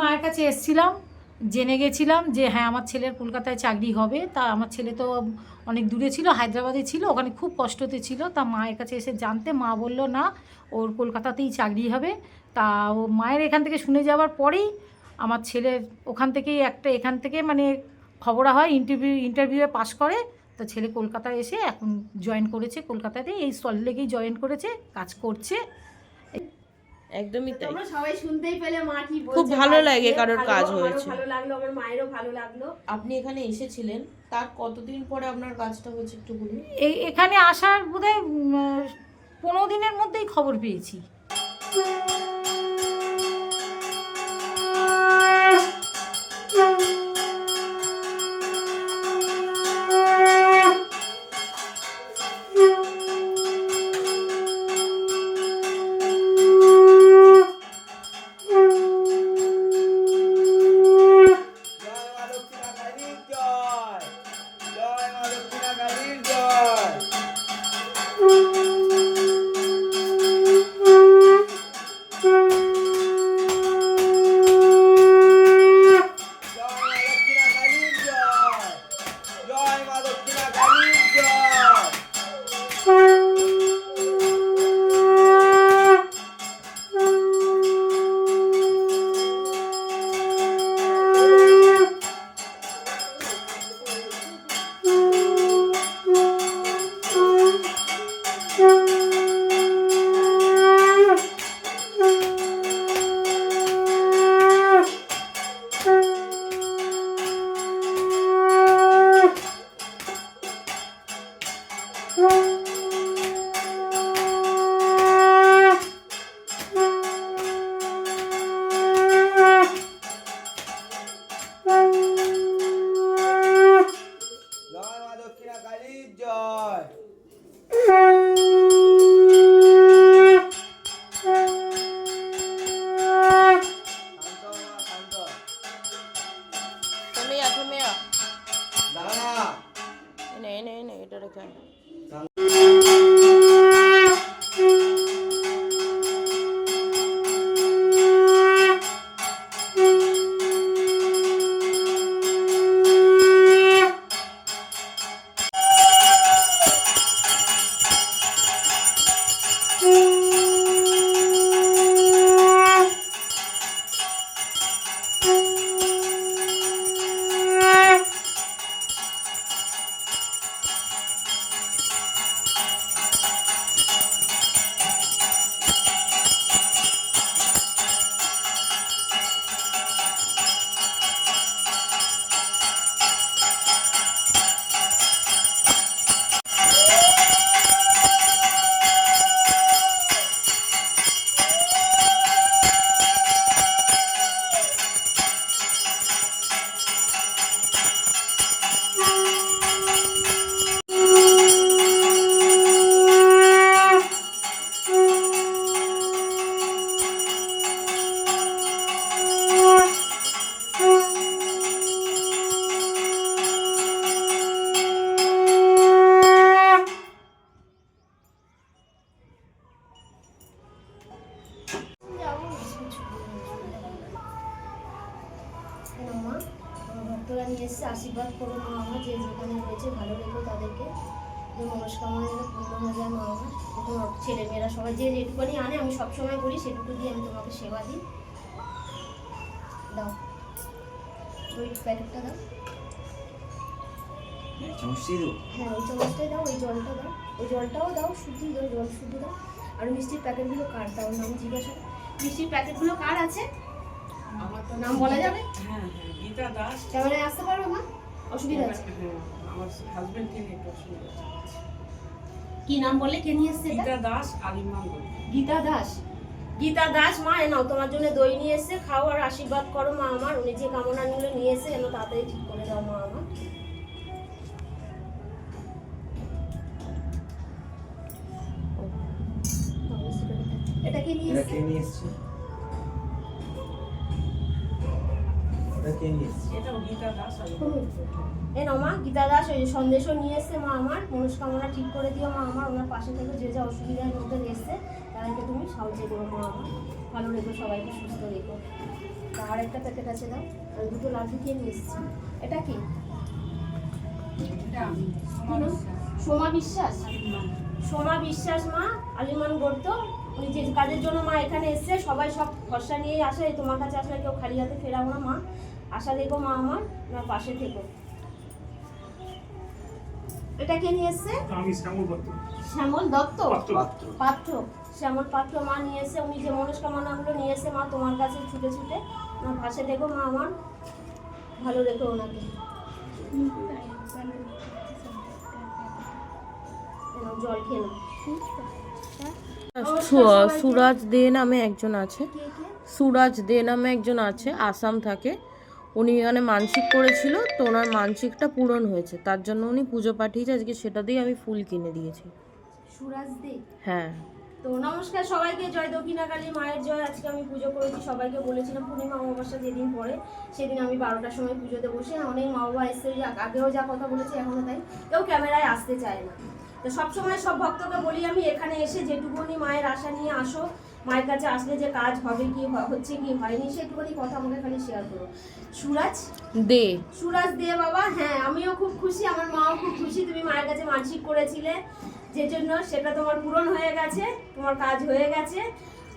মায়ের কাছে এসছিলাম, জেনে গেছিলাম যে হ্যাঁ আমার ছেলের কলকাতায় চাকরি হবে। তা আমার ছেলে তো অনেক দূরে ছিল, হায়দ্রাবাদে ছিল, ওখানে খুব কষ্টতে ছিল। তা মায়ের কাছে এসে জানতে মা বলল, না, ওর কলকাতাতেই চাকরি হবে। তা ও মায়ের এখান থেকে শুনে যাওয়ার পরেই আমার ছেলের ওখান থেকেই একটা এখান থেকে মানে খবরা হয় ইন্টারভিউ ইন্টারভিউয়ে পাশ করে। তো ছেলে কলকাতায় এসে এখন জয়েন করেছে কলকাতাতে এই সল্টলেকেই জয়েন করেছে, কাজ করছে। একদমই তাই। তোমরা সবাই শুনতেই পেলে মা কি বলছে খুব ভালো লাগে কারোর কাজ হয়েছে। ভালো লাগল আমার মায়েরও ভালো লাগল। আপনি এখানে এসেছিলেন তার কতদিন পরে আপনার কাজটা হয়েছে একটু বলুন? এই এখানে আসার বোধহয় পনেরো দিনের মধ্যেই খবর পেয়েছি। নিয়ে এসেছে আশীর্বাদ করো মা আমার যে যেখানে রয়েছে ভালো রেখো তাদেরকে। যে মনস্কামনা যেন পূর্ণ হয়ে যায় মা আমার। ছেলেমেয়েরা সবাই যে যেটুকুনি আনে আমি সবসময় করি সেটুকু দিয়ে আমি তোমাকে সেবা দিই। দাও। ওই প্যাকেটটা দাও। হ্যাঁ ওই চামচটাই দাও ওই জলটা দাও। ওই জলটাও দাও শুদ্ধ দাও জল শুদ্ধ দাও। আর মিষ্টির প্যাকেটগুলো কার? দাও নাম জিজ্ঞাসা মিষ্টির প্যাকেটগুলো কার আছে? নাম বলা যাবে? হ্যাঁ হ্যাঁ গীতা দাস। ক্যামেরায় আসতে পারবে মা? অসুবিধা আছে। হ্যাঁ আমার হাজবেন্ডকে নিয়ে একটু অসুবিধা আছে। কি নাম বলে কে নিয়ে এসছে এটা? গীতা দাস আলিমান গীতা দাস? গীতা দাস মা এ নাও তোমার জন্য দই নিয়ে এসছে। খাও আর আশীর্বাদ করো মা আমার। উনি যে কামনা নিয়ে নিয়ে এসে যেন তাড়াতাড়ি ঠিক করে দাও মা আমার। এটা কি নিয়ে এটা এসছে? এ মা গীতা দাস ওই সন্দেশও নিয়ে এসছে মা আমার। মনস্কামনা ঠিক করে দিও মা আমার। ওনার পাশে থেকে যে যা অসুবিধার মধ্যে এসছে তাদেরকে তুমি সাহায্য করো মা আমার। ভালো রেখো সবাইকে সুস্থ রেখো। আর একটা প্যাকেট আছে দাও। আর দুটো লাড্ডু খেয়ে নিয়ে এসেছি। এটা কি? আমি? সোমা বিশ্বাস। সোমা বিশ্বাস? মা আলিমান গড়তো উনি যে কাজের জন্য মা এখানে এসছে সবাই সব খরচা নিয়ে আসে। তোমার কাছে আসলে কেউ খালি হাতে ফেরাবো না মা। আশা দেখো মা আমার আমার পাশে থেকো। এটা কে নিয়ে এসছে? আমি শ্যামল দত্ত। শ্যামল দত্ত? পাত্র। পাত্র। শ্যামল পাত্র মা নিয়ে এসে উনি যে মনস্কামনাগুলো নিয়ে এসে মা তোমার কাছে ছুটে ছুটে আমার পাশে দেখো মা আমার ভালো রেখো ওনাকে। জল খেয়ে সুরাজ দে নামে একজন আছে। সুরাজ দে নামে একজন আছে আসাম থাকে। উনি এখানে মানসিক করেছিল তো ওনার মানসিকটা পূরণ হয়েছে। তার জন্য উনি পুজো পাঠিয়েছে আজকে সেটা দিয়ে আমি ফুল কিনে দিয়েছি। সুরাজ দে। হ্যাঁ। তো নমস্কার সবাইকে জয় দক্ষিণাকালী মায়ের জয়। আজকে আমি পুজো করেছি সবাইকে বলেছিলাম পূর্ণিমা অমাবস্যা যেদিন পরে সেদিন আমি বারোটার সময় পুজোতে বসে অনেক মা বাবা এসে আগেও যা কথা বলেছে এখনও তাই। কেউ ক্যামেরায় আসতে চায় না। তো সবসময় সব ভক্তকে বলি আমি এখানে এসে যেটুকুনি মায়ের আশা নিয়ে আসো মায়ের কাছে আসলে যে কাজ হবে কি হচ্ছে কি হয়নি সেটুকুনি কথা আমাকে খালি শেয়ার করো। সুরাজ? দে। সুরাজ দে বাবা হ্যাঁ আমিও খুব খুশি আমার মাও খুব খুশি তুমি মায়ের কাছে মানসিক করেছিলে যে জন্য সেটা তোমার পূরণ হয়ে গেছে তোমার কাজ হয়ে গেছে।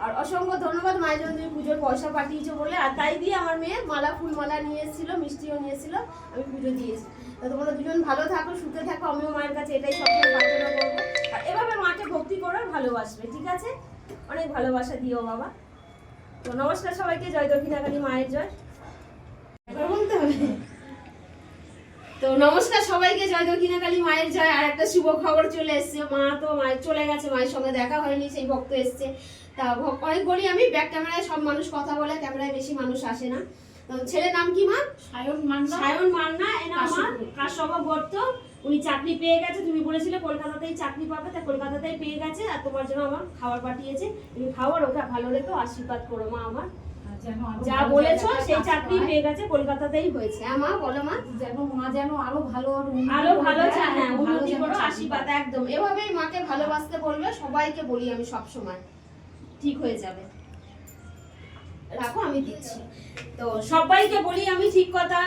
আর অসংখ্য ধন্যবাদ মায়ের জন্য তুমি পুজোর পয়সা পাঠিয়েছো বলে আর তাই দিয়ে আমার মেয়ে মালা ফুল মালা নিয়ে এসেছিল মিষ্টিও নিয়ে এসেছিল আমি পুজো দিয়েছি তো তোমরা দুজন ভালো থাকো সুখে থাকো আমিও মায়ের কাছে এটাই সবসময় প্রার্থনা করব। আর এভাবে মাকে ভক্তি করো আর ভালোবাসবে ঠিক আছে? অনেক ভালোবাসা দিও বাবা। তো নমস্কার সবাইকে জয় দক্ষিণাকালী মায়ের জয়। বলতে হবে? তো নমস্কার সবাইকে জয় দক্ষিণাকালী মায়ের জয়। আর একটা শুভ খবর চলে এসছে। মা তো মায়ের চলে গেছে মায়ের সঙ্গে দেখা হয়নি সেই ভক্ত এসছে। তা অনেক বলি আমি ব্যাক ক্যামেরায় সব মানুষ কথা বলে ক্যামেরায় বেশি মানুষ আসে না। ছেলের নাম কি মা? সায়ন মান্না। সায়ন মান্না এনা আমার কাশ্যপ বর্ত উনি চাকরি পেয়ে গেছে তুমি বলেছিলে কলকাতাতেই চাকরি পাবে তা কলকাতাতেই পেয়ে গেছে আর তোমার জন্য আমার খাবার পাঠিয়েছে। তুমি খাবার ওকে ভালো রেখো আশীর্বাদ করো মা আমার। যা ভালো বলেছ সেই চাকরি পেয়ে। গেছে কলকাতাতেই হয়েছে। হ্যাঁ মা বলো মা। যেন মা যেন আরও ভালো আর আরও ভালো হ্যাঁ উন্নতি করো আশীর্বাদ একদম। এভাবেই মাকে ভালোবাসতে বলবে সবাইকে বলি আমি সব সময়। ঠিক হয়ে যাবে। রাখো আমি দিচ্ছি। তো সবাইকে বলি আমি ঠিক কথা।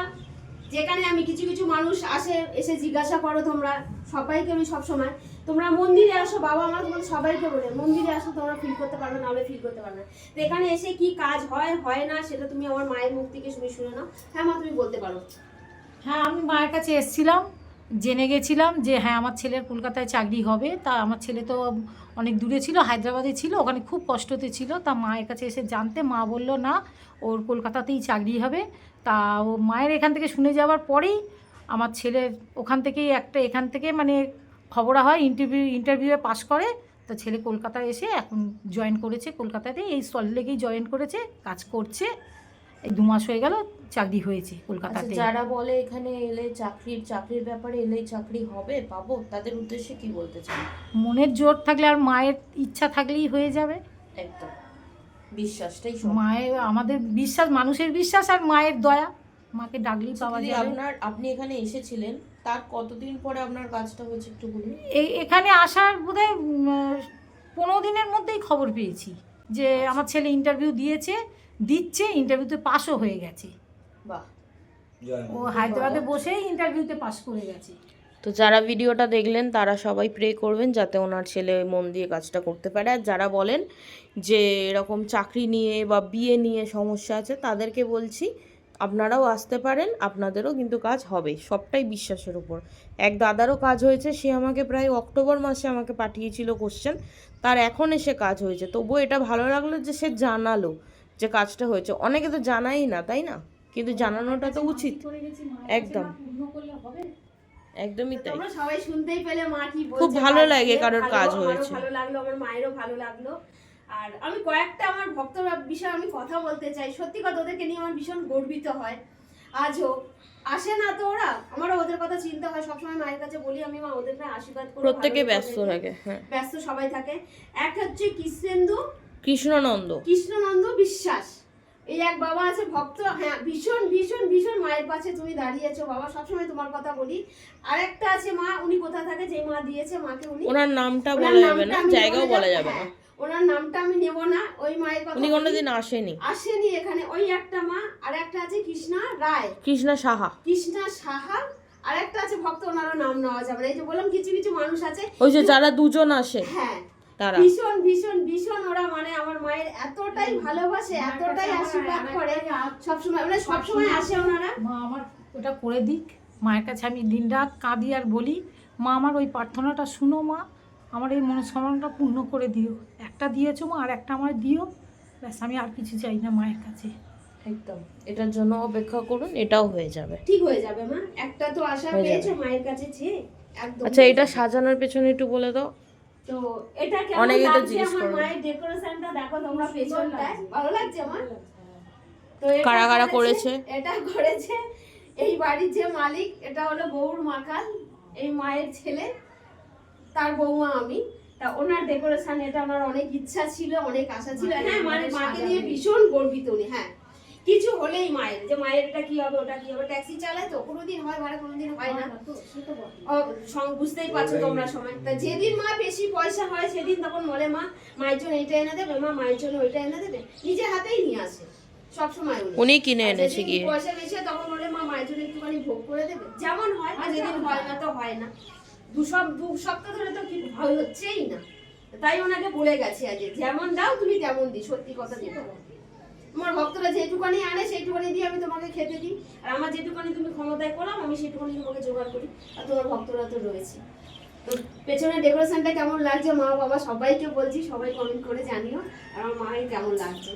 যেখানে আমি কিছু কিছু মানুষ আসে, এসে জিজ্ঞাসা করো তোমরা। সবাইকে আমি সব সময় তোমরা মন্দিরে আসো, বাবা আমার তোমাদের সবাইকে বলে, মন্দিরে আসো, তোমরা ফিল করতে পারবে না, হলে ফিল করতে পারবে না। তো এখানে এসে কি কাজ হয় হয় না, সেটা তুমি আমার মায়ের মুখ থেকে শুনে শুনে নাও। হ্যাঁ মা, তুমি বলতে পারো। হ্যাঁ আমি মায়ের কাছে এসেছিলাম, জেনে গেছিলাম যে হ্যাঁ আমার ছেলের কলকাতায় চাকরি হবে। তা আমার ছেলে তো অনেক দূরে ছিল, হায়দ্রাবাদে ছিল, ওখানে খুব কষ্টতে ছিল। তা মায়ের কাছে এসে জানতে মা বলল, না, ওর কলকাতাতেই চাকরি হবে। তা ও মায়ের এখান থেকে শুনে যাওয়ার পরেই আমার ছেলের ওখান থেকেই একটা এখান থেকে মানে খবরা হয় ইন্টারভিউ ইন্টারভিউয়ে পাশ করে। তা ছেলে কলকাতায় এসে এখন জয়েন করেছে কলকাতাতে। এই সল্টলেকেই জয়েন করেছে কাজ করছে। এই দু মাস হয়ে গেল চাকরি হয়েছে আচ্ছা কলকাতাতে যারা বলে এখানে এলে চাকরির চাকরির ব্যাপারে এলে চাকরি হবে পাবো তাদের উদ্দেশ্যে কি বলতে চান? মনের জোর থাকলে আর মায়ের ইচ্ছা থাকলেই হয়ে যাবে। একদম। বিশ্বাসটাই মায়ের আমাদের বিশ্বাস মানুষের বিশ্বাস আর মায়ের দয়া। মাকে ডাকলেই পাওয়া যাবে। আপনার আপনি এখানে এসেছিলেন তার কতদিন পরে আপনার কাজটা হয়েছে একটু বলুন? এই এখানে আসার বোধহয় পনেরো দিনের মধ্যেই খবর পেয়েছি যে আমার ছেলে ইন্টারভিউ দিয়েছে দিচ্ছে ইন্টারভিউতে পাশও হয়ে গেছে। বাহ। ও হায়দ্রাবাদে বসেই ইন্টারভিউতে পাশ করে গেছে। তো যারা ভিডিওটা দেখলেন তারা সবাই প্রে করবেন যাতে ওনার ছেলে মন দিয়ে কাজটা করতে পারে। আর যারা বলেন যে এরকম চাকরি নিয়ে বা বিয়ে নিয়ে সমস্যা আছে তাদেরকে বলছি আপনারাও আসতে পারেন আপনাদেরও কিন্তু কাজ হবে সবটাই বিশ্বাসের উপর। এক দাদারও কাজ হয়েছে সে আমাকে প্রায় অক্টোবর মাসে আমাকে পাঠিয়েছিল কোশ্চেন তার এখন এসে কাজ হয়েছে। তবুও এটা ভালো লাগল যে সে জানালো যে কাজটা হয়েছে। অনেকে তো জানাই না তাই না? কিন্তু জানানোটা তো উচিত। গেছি, মায়ের একদম। কাছে না পূর্ণ করলে হবে? একদমই তাই। তোমরা সবাই শুনতেই পেলে মা কি বলছে খুব ভালো লাগে কারোর কাজ হয়েছে। ভালো লাগল আমার মায়েরও ভালো লাগল। আর আমি কয়েকটা আমার ভক্তরা বিষয়ে আমি কথা বলতে চাই। সত্যি কথা ওদেরকে নিয়ে আমার ভীষণ গর্বিত হয়। আজও আসে না তো ওরা? আমারও ওদের কথা চিন্তা হয়। সবসময় মায়ের কাছে বলি আমি মা ওদেরকে আশীর্বাদ করো প্রত্যেকে ব্যস্ত থাকে হ্যাঁ। ব্যস্ত সবাই থাকে। এক হচ্ছে কৃষ্ণেন্দু কৃষ্ণনন্দ। কৃষ্ণনন্দ বিশ্বাস। এই এক বাবা আছে ভক্ত হ্যাঁ ভীষণ ভীষণ ভীষণ মায়ের পাশে তুমি দাঁড়িয়েছো বাবা সবসময় তোমার কথা বলি। আরেকটা আছে মা উনি কোথা থাকে? যে মা দিয়েছে মাকে উনি। ওনার নামটা বলা যাবে না জায়গাও বলা যাবে না। ওনার নামটা আমি নেব না ওই মায়ের কথা উনি। কোনোদিন আসেনি। আসেনি এখানে ওই একটা মা আর একটা আছে কৃষ্ণা রায়। কৃষ্ণা সাহা। কৃষ্ণা সাহা আর একটা আছে ভক্ত ওনারও নাম নেওয়া যাবে না। এই যে বললাম কিছু কিছু মানুষ আছে। ওই যে যারা দুজন আসে। হ্যাঁ তারা ভীষণ ভীষণ ভীষণ ওরা মানে আমার মায়ের এতটাই ভালোবাসে এতটাই আশীর্বাদ করে। সবসময় মানে সবসময় আসে ওনারা। মা আমার ওটা করে দিক মায়ের কাছে আমি দিন রাত কাঁদি আর বলি মা আমার ওই প্রার্থনাটা শুনো মা আমার এই মনস্কামনাটা পূর্ণ করে দিও। একটা দিয়েছ মা আর একটা আমার দিও ব্যাস আমি আর কিছু চাই না মায়ের কাছে। একদম। এটার জন্য অপেক্ষা করুন এটাও হয়ে যাবে। ঠিক হয়ে যাবে মা একটা তো আশা পেয়েছ মায়ের কাছে একদম। আচ্ছা এটা সাজানোর পেছনে একটু বলে দাও। তো এটা কেমন লাগছে আমার মায়ের ডেকোরেশনটা দেখো তোমরা পেছনটায়। ভালো লাগছে আমার? তো কারা কারা করেছে? এটা করেছে এই বাড়ির যে মালিক এটা হলো গৌর মাকাল এই মায়ের ছেলে তার বৌমা আমি। তা ওনার ডেকোরেশন এটা ওনার অনেক ইচ্ছা ছিল অনেক আশা ছিল হ্যাঁ মানে মাকে নিয়ে ভীষণ গর্বিত উনি হ্যাঁ। কিছু হলেই মায়ের যে মায়ের এটা কি হবে ওটা কি হবে? ট্যাক্সি চালায় তো? কোনোদিন হয় ভাড়া কোনোদিন হয় না। সং- বুঝতেই পারছ তোমরা সময় তা যেদিন মা বেশি পয়সা হয় সেদিন তখন বলে মা মায়ের জন্য এটা এনে দেবে মা মায়ের জন্য ওইটা এনে দেবে। নিজে হাতেই নিয়ে আসে সব উনি। কিনে এনেছে গিয়ে। পয়সা বেশি তখন বলে মা মায়ের জন্য একটুখানি ভোগ করে দেবে। যেমন হয় আর যেদিন হয় না তো হয় না। দু সব দু সপ্তাহ ধরে তো কি হচ্ছেই না। তাই ওনাকে বলে গেছে আজ যেমন দাও তুমি তেমন দি সত্যি কথা দিতে আমার ভক্তরা যেটুকানি আনে, সেইটুকানি দিয়ে আমি তোমাকে খেতে দিই। আর আমার যেটুকানি তুমি ক্ষমতায় করলাম আমি সেটুকানি তোমাকে জোগাড় করি। আর তোমার ভক্তরা তো রয়েছে। তো পেছনে ডেকোরেশনটা কেমন লাগছে? মা, বাবা, সবাইকে বলছি, সবাই কমেন্ট করে জানিও। আর আমার মায়ের কেমন লাগছে?